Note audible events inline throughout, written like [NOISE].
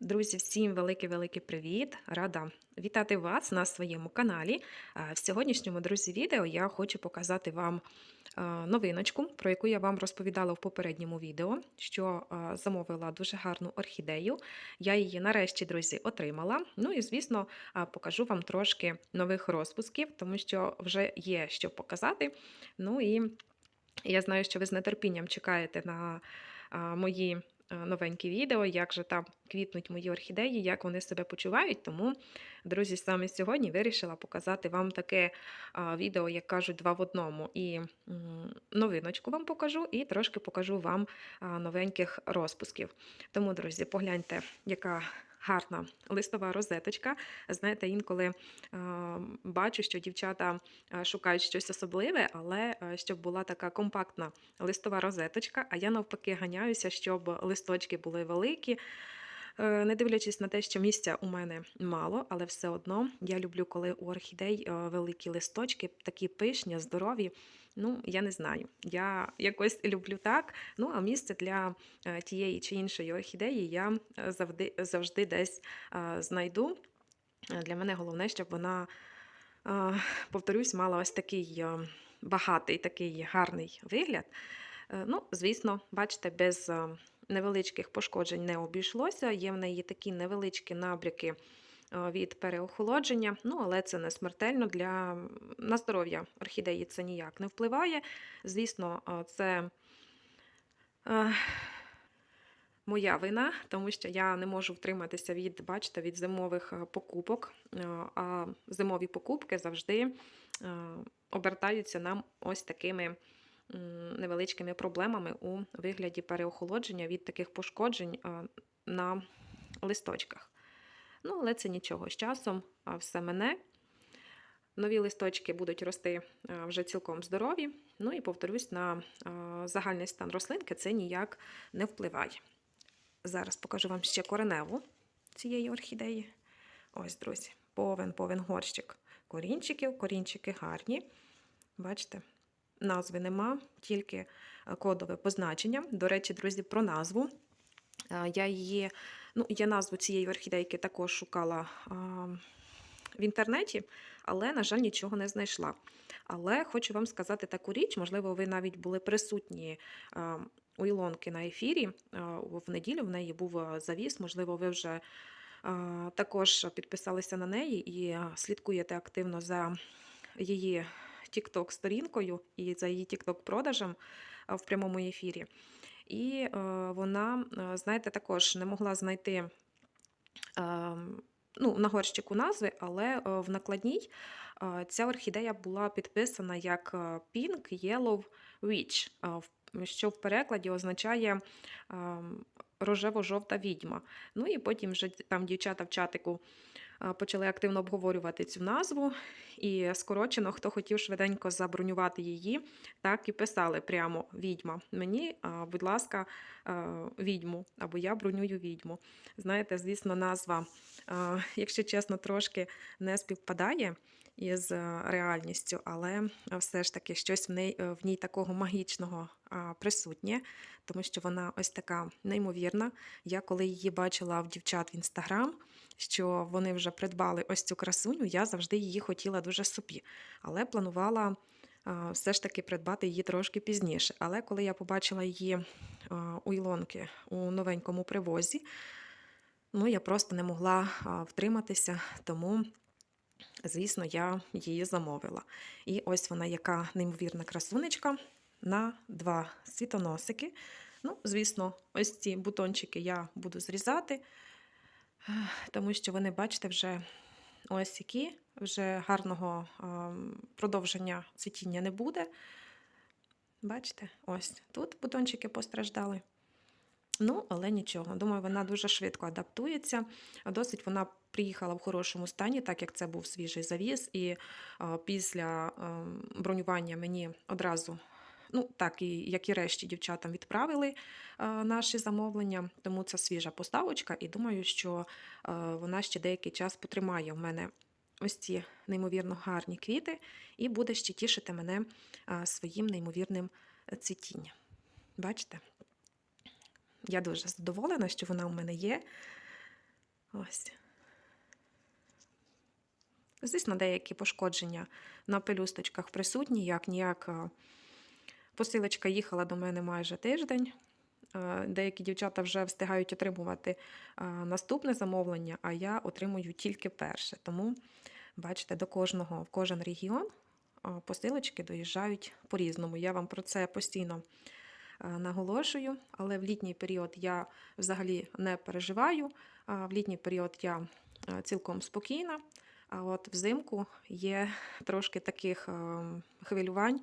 Друзі, всім великий-великий привіт! Рада вітати вас на своєму каналі. В сьогоднішньому, друзі, відео я хочу показати вам новиночку, про яку я вам розповідала в попередньому відео, що замовила дуже гарну орхідею. Я її нарешті, друзі, отримала. Ну і, звісно, покажу вам трошки нових розпусків, тому що вже є що показати. Ну і я знаю, що ви з нетерпінням чекаєте на мої новенькі відео, як же там квітнуть мої орхідеї, як вони себе почувають. Тому, друзі, саме сьогодні вирішила показати вам таке відео, як кажуть, два в одному. І новиночку вам покажу, і трошки покажу вам новеньких розпусків. Тому, друзі, погляньте, яка. Гарна листова розеточка. Знаєте, інколи е, бачу, що дівчата е, шукають щось особливе, але е, щоб була така компактна листова розеточка, а я навпаки ганяюся, щоб листочки були великі. Е, Не дивлячись на те, що місця у мене мало, але все одно я люблю, коли у орхідей е, великі листочки, такі пишні, здорові. Ну, я не знаю. Я якось люблю так. Ну, а місце для е, тієї чи іншої орхідеї я завжди, завжди десь знайду. Для мене головне, щоб вона, повторюсь, мала ось такий багатий, такий гарний вигляд. Ну, звісно, бачите, без невеличких пошкоджень не обійшлося. Є в неї такі невеличкі набряки е, від переохолодження, ну, але це не смертельно для на здоров'я орхідеї це ніяк не впливає. Звісно, е, це. е, Моя вина, тому що я не можу втриматися від, бачите, від зимових покупок. А зимові покупки завжди обертаються нам ось такими невеличкими проблемами у вигляді переохолодження від таких пошкоджень на листочках. Ну, але це нічого. З часом все мене. Нові листочки будуть рости вже цілком здорові. Ну і повторюсь, на загальний стан рослинки це ніяк не впливає. Зараз покажу вам ще кореневу цієї орхідеї. Ось, друзі, повен, повен горщик корінчиків. Корінчики гарні. Бачите, назви нема, тільки е, кодове позначення. До речі, друзі, про назву. Е, Я її, ну, я назву цієї орхідейки також шукала а, в інтернеті, але, на жаль, нічого не знайшла. Але хочу вам сказати таку річ, можливо, ви навіть були присутні а, у Ілонки на ефірі. В неділю в неї був завіс, можливо, ви вже також підписалися на неї і слідкуєте активно за її TikTok-сторінкою і за її TikTok-продажем в прямому ефірі. І е, вона, е, знаєте, також не могла знайти е, ну, на горщику назви, але е, в накладній е, ця орхідея була підписана як е, Pink Yellow Witch, е, що в перекладі означає е, рожево-жовта відьма. Ну і потім вже там дівчата в чатику почали активно обговорювати цю назву. І скорочено, хто хотів швиденько забронювати її, так і писали прямо відьма. Мені, будь ласка, відьму, або я бронюю відьму. Знаєте, звісно, назва, якщо чесно, трошки не співпадає із реальністю, але все ж таки щось в ній, в ній такого магічного присутнє, тому що вона ось така неймовірна. Я коли її бачила в дівчат в інстаграм, що вони вже придбали ось цю красуню, я завжди її хотіла дуже собі, але планувала все ж таки придбати її трошки пізніше. Але коли я побачила її у Ілонки у новенькому привозі, ну я просто не могла втриматися, тому. Звісно, я її замовила. І ось вона, яка неймовірна красунечка на два світоносики. Ну, звісно, ось ці бутончики я буду зрізати, тому що вони, бачите, вже ось які, вже гарного продовження цвітіння не буде. Бачите, ось тут бутончики постраждали. Ну, але нічого. Думаю, вона дуже швидко адаптується. Досить вона приїхала в хорошому стані, так як це був свіжий завіс, і після бронювання мені одразу. Ну, так, і як і решті дівчатам відправили е, наші замовлення, тому це свіжа поставочка, і думаю, що е, вона ще деякий час потримає в мене ось ці неймовірно гарні квіти, і буде ще тішити мене е, своїм неймовірним цвітінням. Бачите? Я дуже задоволена, що вона у мене є. Ось. Звісно, деякі пошкодження на пелюсточках присутні, як ніяк. Посилочка їхала до мене майже тиждень. Е, Деякі дівчата вже встигають отримувати е, наступне замовлення, а я отримую тільки перше. Тому, бачите, до кожного, в кожен регіон е, посилочки доїжджають по-різному. Я вам про це постійно наголошую, але в літній період я взагалі не переживаю. В літній період я цілком спокійна. А от взимку є трошки таких е, хвилювань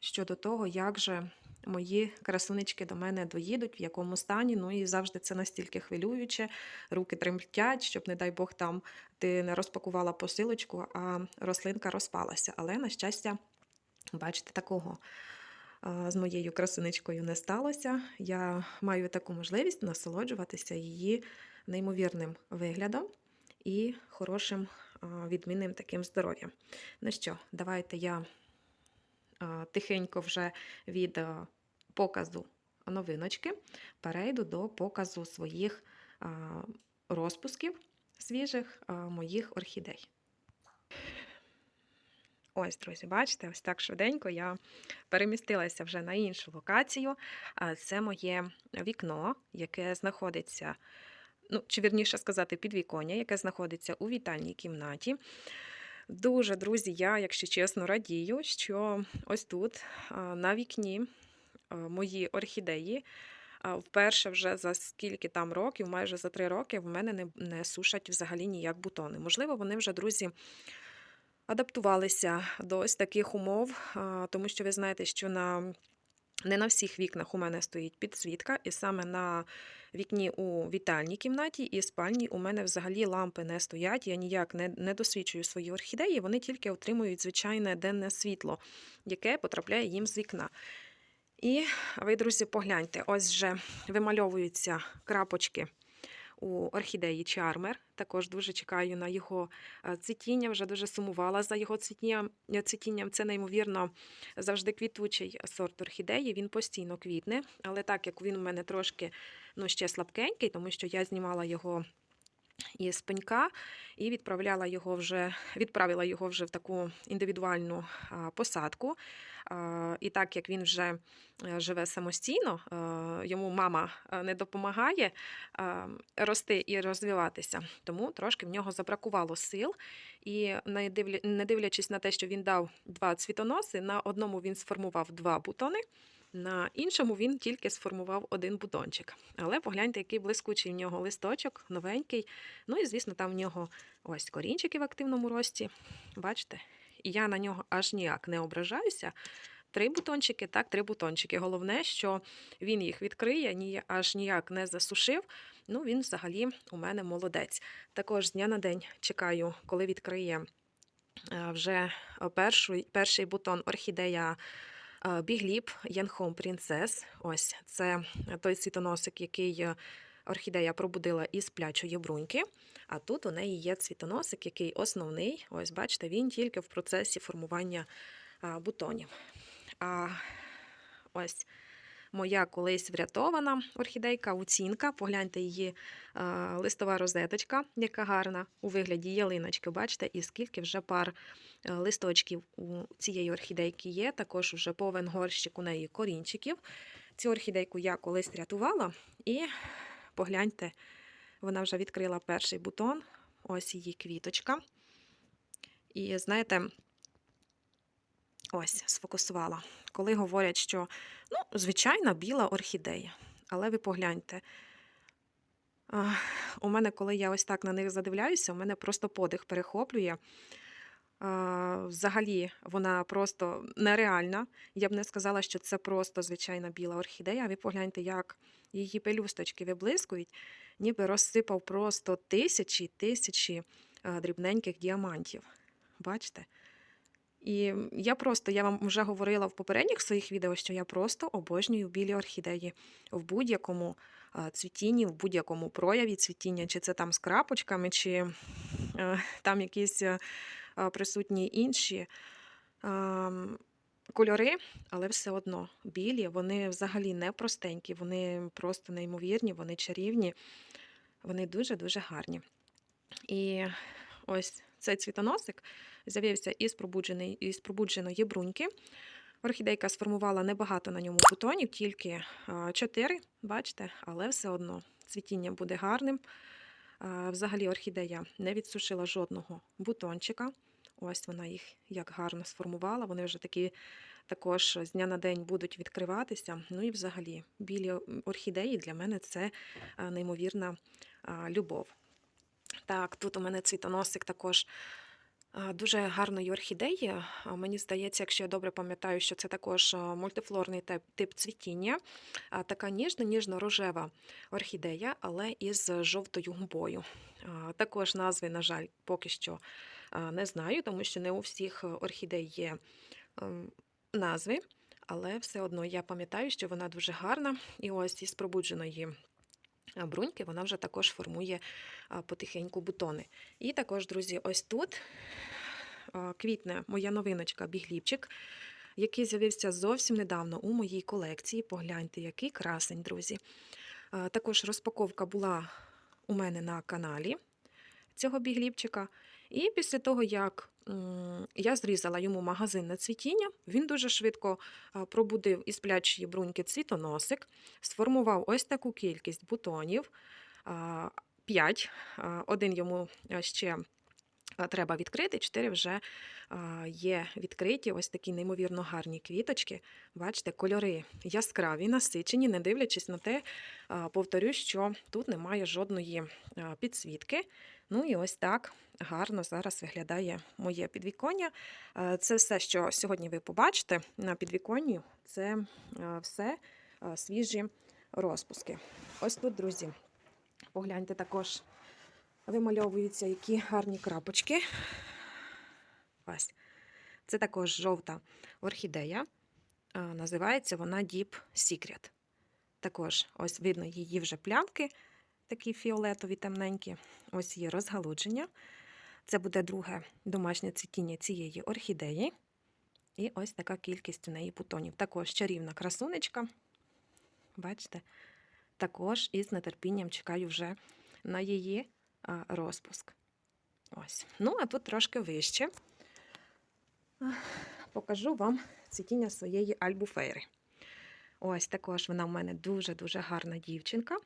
щодо того, як же мої красунечки до мене доїдуть, в якому стані. Ну і завжди це настільки хвилююче, руки тремтять, щоб, не дай Бог, там ти не розпакувала посилочку, а рослинка розпалася. Але, на щастя, бачите, такого з моєю красунечкою не сталося. Я маю таку можливість насолоджуватися її неймовірним виглядом і хорошим відмінним таким здоров'ям. Ну що, давайте я тихенько вже від показу новиночки перейду до показу своїх розпусків свіжих моїх орхідей. Ось, друзі, бачите, ось так швиденько я перемістилася вже на іншу локацію. Це моє вікно, яке знаходиться, ну, чи вірніше сказати, підвіконня, яке знаходиться у вітальній кімнаті. Дуже, друзі, я, якщо чесно, радію, що ось тут на вікні мої орхідеї. Вперше вже за скільки там років, майже за три роки, в мене не, не сушать взагалі ніяк бутони. Можливо, вони вже, друзі, адаптувалися до ось таких умов, тому що ви знаєте, що на не на всіх вікнах у мене стоїть підсвітка, і саме на вікні у вітальній кімнаті і спальні у мене взагалі лампи не стоять. Я ніяк не, не досвідчую свої орхідеї, вони тільки отримують звичайне денне світло, яке потрапляє їм з вікна. І ви, друзі, погляньте, ось вже вимальовуються крапочки у орхідеї Чармер. Також дуже чекаю на його е, цвітіння, вже дуже сумувала за його цвітінням. цвітінням. Це неймовірно завжди квітучий сорт орхідеї. Він постійно квітне, але так як він у мене трошки ну, ще слабкенький, тому що я знімала його із пенька і відправляла його вже, відправила його вже в таку індивідуальну посадку. І так як він вже е, живе самостійно, е, йому мама е, не допомагає рости і розвиватися, тому трошки в нього забракувало сил. І не дивлячись на те, що він дав два цвітоноси, на одному він сформував два бутони. На іншому він тільки сформував один бутончик. Але погляньте, який блискучий в нього листочок, новенький. Ну і, звісно, там в нього ось корінчики в активному рості. Бачите? І я на нього аж ніяк не ображаюся. Три бутончики, так, три бутончики. Головне, що він їх відкриє, ні, аж ніяк не засушив. Ну, він взагалі у мене молодець. Також з дня на день чекаю, коли відкриє е, вже перший, перший бутон орхідея Бігліп Янхом Принцес. Ось це той цвітоносик, який е, орхідея пробудила із плячої бруньки. А тут у неї є цвітоносик, який основний. Ось, бачите, він тільки в процесі формування бутонів. А ось моя колись врятована орхідейка, уцінка. Погляньте її а, листова розеточка, яка гарна у вигляді ялиночки. Бачите, і скільки вже пар е, листочків у цієї орхідейки є. Також вже повен горщик у неї корінчиків. Цю орхідейку я колись рятувала, і погляньте, вона вже відкрила перший бутон. Ось її квіточка. І знаєте, ось сфокусувала. Коли говорять, що ну, звичайна біла орхідея. Але ви погляньте. У мене, коли я ось так на них задивляюся, у мене просто подих перехоплює. Взагалі, вона просто нереальна. Я б не сказала, що це просто звичайна біла орхідея. Ви погляньте, як її пелюсточки виблискують, ніби розсипав просто тисячі тисячі дрібненьких діамантів. Бачите? І я просто, я вам вже говорила в попередніх своїх відео, що я просто обожнюю білі орхідеї в будь-якому цвітінні, в будь-якому прояві цвітіння, чи це там з крапочками, чи е, там якісь е, присутні інші кольори, але все одно білі, вони взагалі не простенькі, вони просто неймовірні, вони чарівні. Вони дуже-дуже гарні. І ось цей цвітоносик з'явився із, пробудженої, із пробудженої бруньки. Орхідейка сформувала небагато на ньому бутонів, тільки 4, бачите, але все одно цвітіння буде гарним. Взагалі орхідея не відсушила жодного бутончика. Ось вона їх як гарно сформувала. Вони вже такі також з дня на день будуть відкриватися. Ну і взагалі білі орхідеї для мене це неймовірна любов. Так, тут у мене цвітоносик також дуже гарної орхідеї. Мені здається, якщо я добре пам'ятаю, що це також мультифлорний тип, тип цвітіння. Така ніжно-ніжно-рожева орхідея, але із жовтою губою. Також назви, на жаль, поки що не знаю, тому що не у всіх орхідей є ем, назви. Але все одно я пам'ятаю, що вона дуже гарна. І ось із пробудженої бруньки вона вже також формує потихеньку бутони. І також, друзі, ось тут квітне моя новиночка бігліпчик, який з'явився зовсім недавно у моїй колекції. Погляньте, який красень, друзі. Також розпаковка була у мене на каналі цього бігліпчика. І після того, як я зрізала йому магазин на цвітіння, він дуже швидко пробудив із плячої бруньки цвітоносик, сформував ось таку кількість бутонів. 5. Один йому ще треба відкрити, 4 вже є відкриті. Ось такі неймовірно гарні квіточки. Бачите, кольори яскраві, насичені, не дивлячись на те, а, повторюсь, що тут немає жодної підсвітки. Ну і ось так гарно зараз виглядає моє підвіконня. Е, Це все, що сьогодні ви побачите на підвіконні, це е, все е, свіжі розпуски. Ось тут, друзі, погляньте також, вимальовуються які гарні крапочки. Ось. Це також жовта орхідея. Називається вона Deep Secret. Також ось видно її вже плямки, такі фіолетові, темненькі. Ось є розгалудження. Це буде друге домашнє цвітіння цієї орхідеї. І ось така кількість у неї бутонів. Також чарівна красунечка. Бачите? Також із нетерпінням чекаю вже на її розпуск. Ось. Ну, а тут трошки вище. Покажу вам цвітіння своєї альбуфейри. Ось також вона в мене дуже-дуже гарна дівчинка.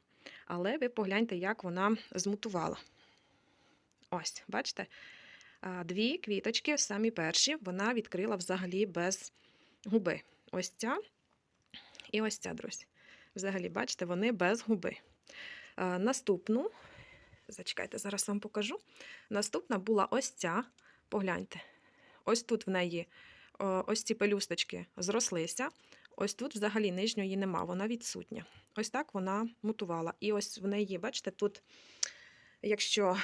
Але ви погляньте, як вона змутувала. Ось, бачите? Дві квіточки, самі перші, вона відкрила взагалі без губи. Ось ця і ось ця, друзі. Взагалі, бачите, вони без губи. Наступну, зачекайте, зараз вам покажу. Наступна була ось ця. Погляньте. Ось тут в неї ось ці пелюсточки зрослися. Ось тут взагалі нижньої нема, вона відсутня. Ось так вона мутувала. І ось в неї, бачите, тут, якщо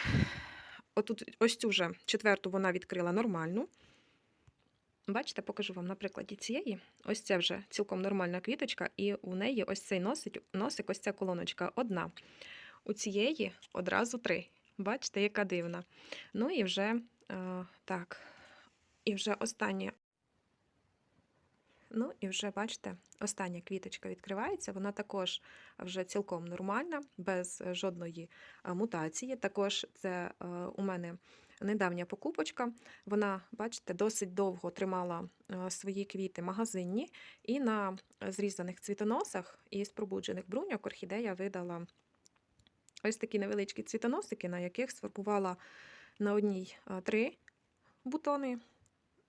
отут, ось цю вже четверту вона відкрила нормальну. Бачите, покажу вам на прикладі цієї. Ось це вже цілком нормальна квіточка, і у неї ось цей носик, носик ось ця колоночка одна. У цієї одразу три. Бачите, яка дивна. Ну і вже е, так, і вже остання. Ну і вже бачите, остання квіточка відкривається. Вона також вже цілком нормальна, без е, жодної е, мутації. Також це е, у мене недавня покупочка. Вона, бачите, досить довго тримала свої квіти магазинні, і на зрізаних цвітоносах із пробуджених бруньок орхідея видала ось такі невеличкі цвітоносики, на яких сформувала на одній три бутони,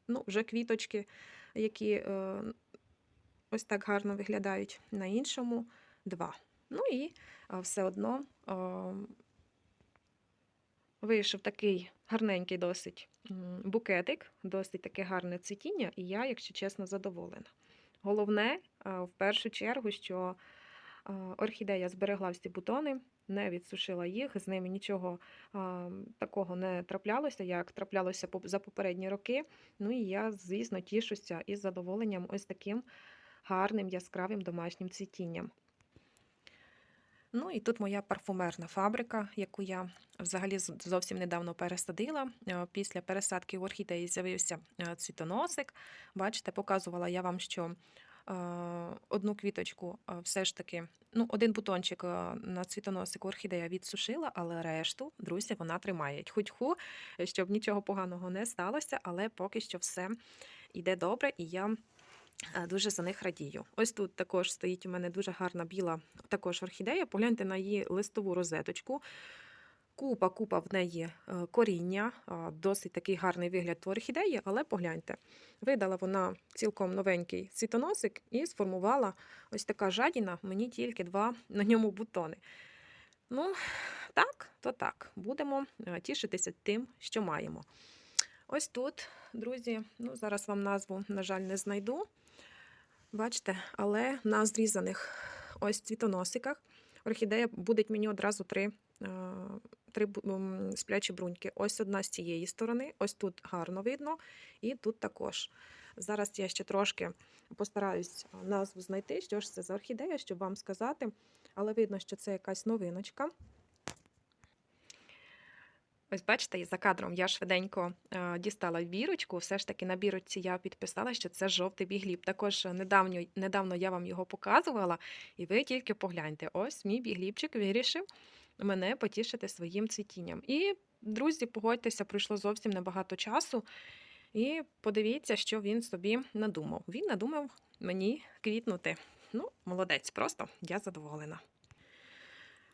ну, вже квіточки, які е, ось так гарно виглядають, на іншому два. Ну і все одно вийшов такий гарненький досить букетик, досить таке гарне цвітіння, і я, якщо чесно, задоволена. Головне, в першу чергу, що орхідея зберегла всі бутони, не відсушила їх, з ними нічого а, такого не траплялося, як траплялося за попередні роки. Ну і я, звісно, тішуся із задоволенням ось таким гарним яскравим домашнім цвітінням. Ну і тут моя парфумерна фабрика, яку я взагалі зовсім недавно пересадила. Е, Після пересадки в орхідеї з'явився е, цвітоносик. Бачите, показувала я вам, що одну квіточку е, все ж таки, ну, один бутончик е, на цвітоносику орхідея відсушила, але решту, друзі, вона тримає. Худь-ху, щоб нічого поганого не сталося, але поки що все йде добре, і я е, дуже за них радію. Ось тут також стоїть у мене дуже гарна біла також орхідея. Погляньте на її листову розеточку. Купа, купа в неї е, коріння, досить такий гарний вигляд у орхідеї, але погляньте, видала вона цілком новенький цвітоносик і сформувала ось така жадіна, мені тільки два на ньому бутони. Ну, так, то так, будемо е, тішитися тим, що маємо. Ось тут, друзі, ну зараз вам назву, на жаль, не знайду. Бачите, але на зрізаних ось цвітоносиках орхідея буде мені одразу три, е, три сплячі бруньки. Ось одна з цієї сторони, ось тут гарно видно, і тут також. Зараз я ще трошки постараюсь назву знайти, що ж це за орхідея, щоб вам сказати. Але видно, що це якась новиночка. Ось бачите, за кадром я швиденько дістала бірочку. Все ж таки на бірочці я підписала, що це жовтий бігліб. Також недавно, недавно я вам його показувала, і ви тільки погляньте. Ось мій біглібчик вирішив мене потішити своїм цвітінням. І, друзі, погодьтеся, пройшло зовсім небагато часу. І подивіться, що він собі надумав. Він надумав мені квітнути. Ну, молодець, просто я задоволена.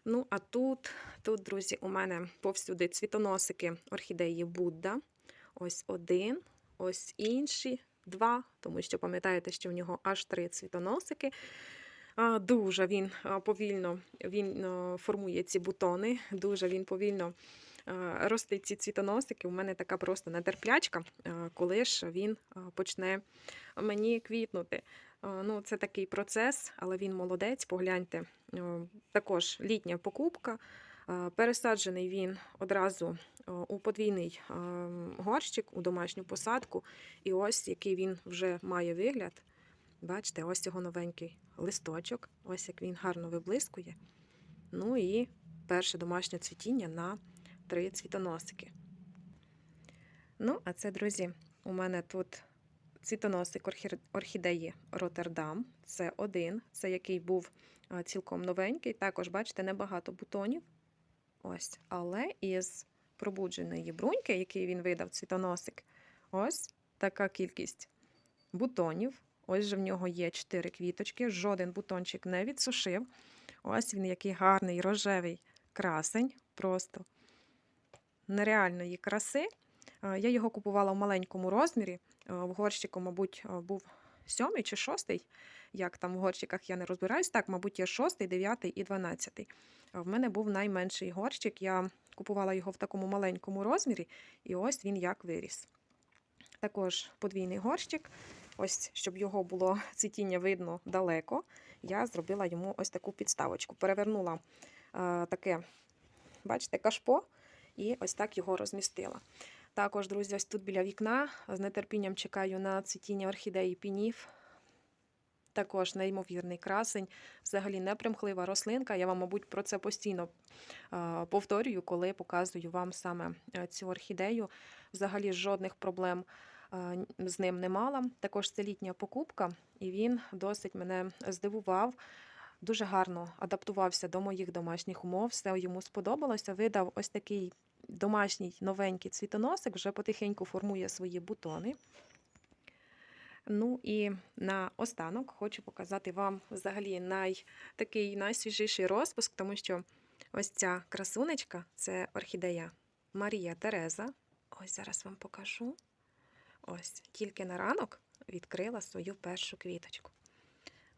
Ну, а тут, тут, друзі, у мене повсюди цвітоносики орхідеї Будда. Ось один, ось інші два, тому що пам'ятаєте, що в нього аж три цвітоносики. Дуже він повільно він формує ці бутони, дуже він повільно а, ростить ці цвітоносики. У мене така просто нетерплячка, коли ж він почне мені квітнути. Ну, це такий процес, але він молодець. Погляньте, також літня покупка. Пересаджений він одразу у подвійний горщик, у домашню посадку. І ось який він вже має вигляд. Бачите, ось його новенький листочок, ось як він гарно виблискує. Ну і перше домашнє цвітіння на три цвітоносики. Ну, а це, друзі, у мене тут цвітоносик орхідеї Роттердам. Це один, це який був цілком новенький. Також, бачите, небагато бутонів. Ось, але із пробудженої бруньки, який він видав цвітоносик, ось така кількість бутонів. Ось же в нього є 4 квіточки, жоден бутончик не відсушив. Ось він який гарний рожевий красень, просто нереальної краси. Е, Я його купувала в маленькому розмірі. Е, В горщику, мабуть, е, був сьомий чи шостий. Як там в горщиках я не розбираюсь. Так, мабуть, є шостий, дев'ятий і дванадцятий. В мене був найменший горщик. Я купувала його в такому маленькому розмірі, і ось він як виріс. Також подвійний горщик. Ось, щоб його було [LAUGHS] цвітіння видно далеко, я зробила йому ось таку підставочку. Перевернула е, таке, бачите, кашпо, і ось так його розмістила. Також, друзі, ось тут біля вікна з нетерпінням чекаю на цвітіння орхідеї пінів. Також неймовірний красень, взагалі непримхлива рослинка. Я вам, мабуть, про це постійно е, повторюю, коли показую вам саме е, цю орхідею. Взагалі жодних проблем з ним не мала. Також це літня покупка, і він досить мене здивував. Дуже гарно адаптувався до моїх домашніх умов. Все йому сподобалося. Видав ось такий домашній новенький цвітоносик, вже потихеньку формує свої бутони. Ну і на останок хочу показати вам взагалі най, такий найсвіжіший розпуск, тому що ось ця красунечка це орхідея Марія Тереза. Ось зараз вам покажу. Ось тільки на ранок відкрила свою першу квіточку.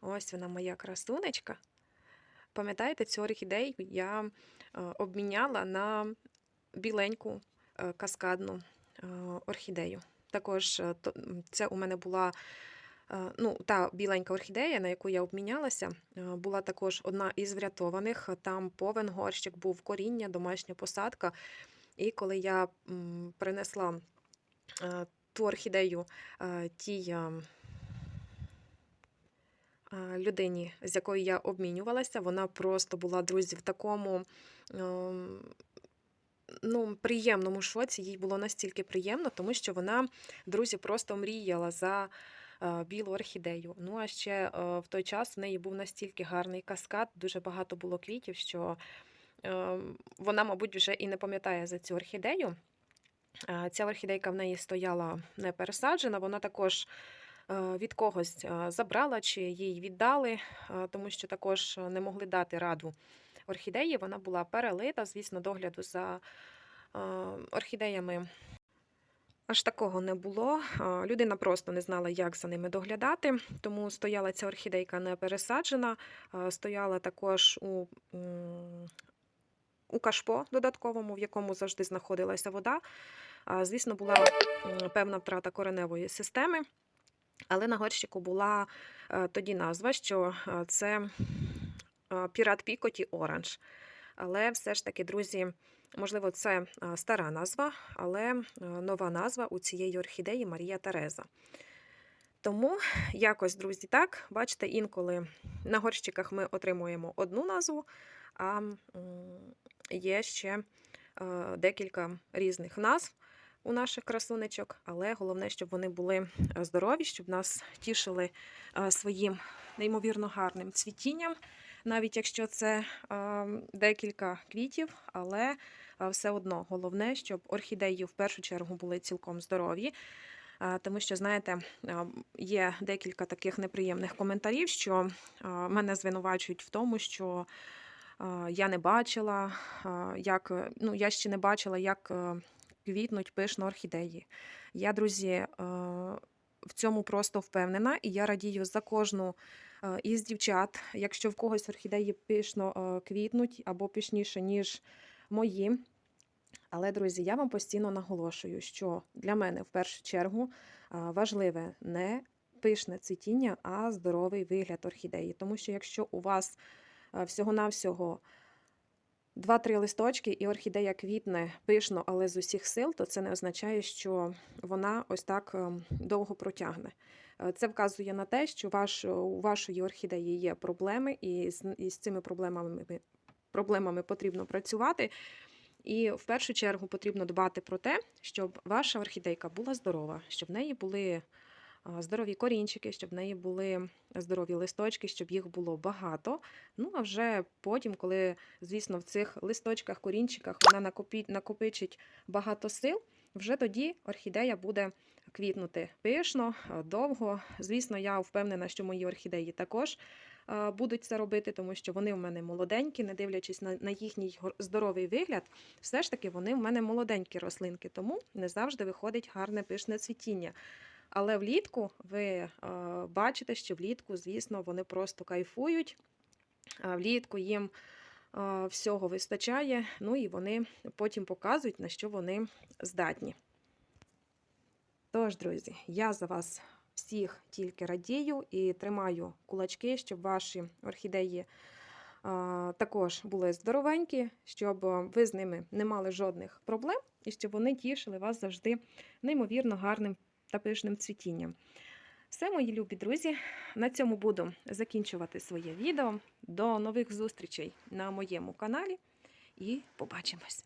Ось вона моя красунечка. Пам'ятаєте, цю орхідею я е, обміняла на біленьку е, каскадну е, орхідею. Також це у мене була ну, та біленька орхідея, на яку я обмінялася, була також одна із врятованих. Там повен горщик був коріння, домашня посадка. І коли я принесла ту орхідею е, тій е, е, людині, з якою я обмінювалася, вона просто була, друзі, в такому. ем, Ну, приємному шоці їй було настільки приємно, тому що вона, друзі, просто мріяла за білу орхідею. Ну а ще в той час в неї був настільки гарний каскад, дуже багато було квітів, що е, вона, мабуть, вже і не пам'ятає за цю орхідею. Ця орхідейка в неї стояла не пересаджена, вона також е, від когось е, забрала чи їй віддали, е, тому що також не могли дати раду орхідеї. Вона була перелита, звісно, догляду за орхідеями. Аж такого не було. Людина просто не знала, як за ними доглядати, тому стояла ця орхідейка не пересаджена, стояла також у, у кашпо додатковому, в якому завжди знаходилася вода. Звісно, була певна втрата кореневої системи, але на горщику була е, тоді назва, що е, це е, Пірат Пікоті Оранж. Але все ж таки, друзі, можливо, це стара назва, але нова назва у цієї орхідеї Марія Тереза. Тому якось, друзі, так, бачите, інколи на горщиках ми отримуємо одну назву, а є ще декілька різних назв у наших красунечок, але головне, щоб вони були е, здорові, щоб нас тішили е, своїм неймовірно гарним цвітінням, навіть якщо це е, декілька квітів, але все одно головне, щоб орхідеї в першу чергу були цілком здорові. Тому що, знаєте, є декілька таких неприємних коментарів, що мене звинувачують в тому, що я не бачила, як ну я ще не бачила, як квітнуть пишно орхідеї. Я, друзі, е, в цьому просто впевнена, і я радію за кожну е, із дівчат. Якщо в когось орхідеї пишно е, квітнуть або пишніше, ніж мої. Але, друзі, я вам постійно наголошую, що для мене в першу чергу важливе не пишне цвітіння, а здоровий вигляд орхідеї. Тому що якщо у вас всього-навсього 2-3 листочки і орхідея квітне пишно, але з усіх сил, то це не означає, що вона ось так ем, довго протягне. Е, Це вказує на те, що ваш, у вашої орхідеї є проблеми, і з, і з цими проблемами, проблемами потрібно працювати. І в першу чергу потрібно дбати про те, щоб ваша орхідейка була здорова, щоб в неї були здорові корінчики, щоб в неї були здорові листочки, щоб їх було багато. Ну а вже потім, коли, звісно, в цих листочках, корінчиках вона накопичить багато сил, вже тоді орхідея буде квітнути пишно, довго. Звісно, я впевнена, що мої орхідеї також будуть це робити, тому що вони в мене молоденькі, не дивлячись на, на їхній здоровий вигляд, все ж таки вони в мене молоденькі рослинки, тому не завжди виходить гарне пишне цвітіння. Але влітку ви е, бачите, що влітку, звісно, вони просто кайфують. Влітку їм е, всього вистачає, ну і вони потім показують, на що вони здатні. Тож, друзі, я за вас всіх тільки радію і тримаю кулачки, щоб ваші орхідеї також були здоровенькі, щоб ви з ними не мали жодних проблем, і щоб вони тішили вас завжди неймовірно гарним та пишним цвітінням. Все, мої любі друзі, на цьому буду закінчувати своє відео. До нових зустрічей на моєму каналі і побачимось!